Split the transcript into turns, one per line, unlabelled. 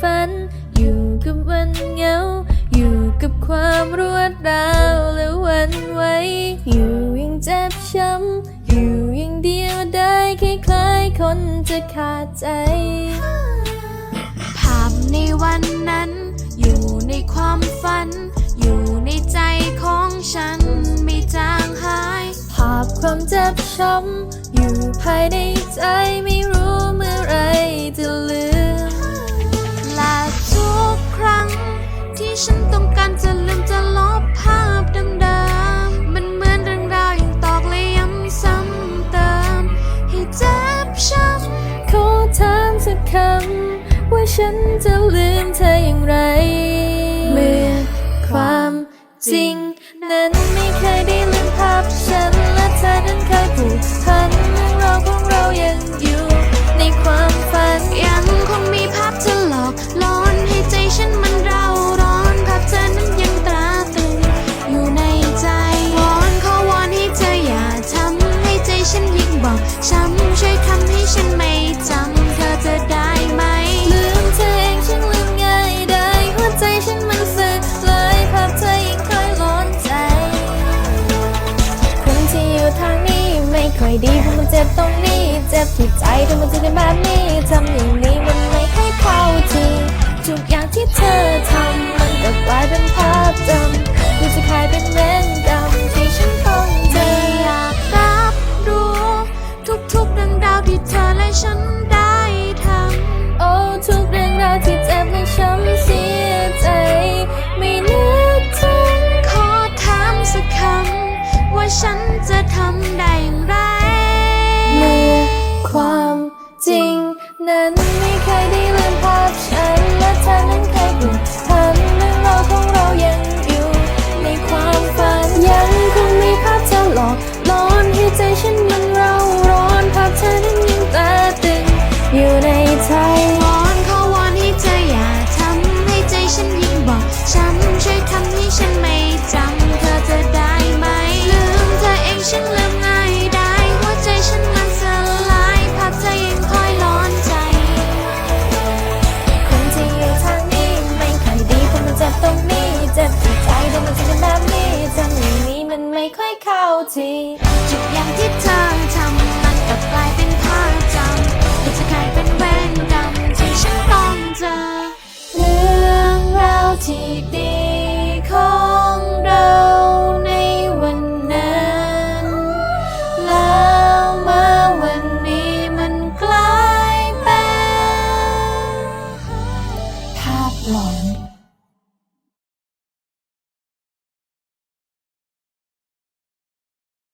ฝัน อยู่กับวันเหงา อยู่กับความรวดร้าวและวันไหวอยู่ยังเจ็บช้ำ อยู่ยังเดียวได้คล้ายๆคนจะขาดใจ
ภาพในวันนั้น อยู่ในความฝัน อยู่ในใจของฉันไม่จางหาย
ภาพความเจ็บช้ำ อยู่ภายในใจ เจ็
บช้ำ
ขอถามสักคำว่าฉันจะลืมเธออย่างไร ไม่ดีเพราะ
มั
นเจ็บตรงนี้ เจ็บที่ใจทำมันจะเป็นแบบนี้ทำอย่างนี้มันไม่ให้เข้าทีทุกอย่างที่เธอทำมันก็กลายเป็นภาพจำดูจะกลายเป็นเวรกรรมที่ฉันต้องเจอ
อยากรับรู้ ทุกๆเรื่องราวที่เธอและฉัน
ใจ
ฉัน
มันเร่าร้อนภาพเธอนั้นยังตาตึง อยู่ในใจ
วอนขอวอนให้เธออย่าทำให้ใจฉันยิ่งบอกช้ำช่วยทำให้ฉันไม่จำเธอจะได้ไหม ลืมเธอเองฉันลืมง่ายได้หัวใจฉันมันสลายภาพเธอยังคอยร้อนใจ
คนที่อยู่ทางนี้ไม่ค่อยดีเพราะมันเจ็บตรงนี้เจ็บที่ใจแต่มันจะเป็นแบบนี้ทำอย่างนี้มันไม่ค่อยเข้าที deep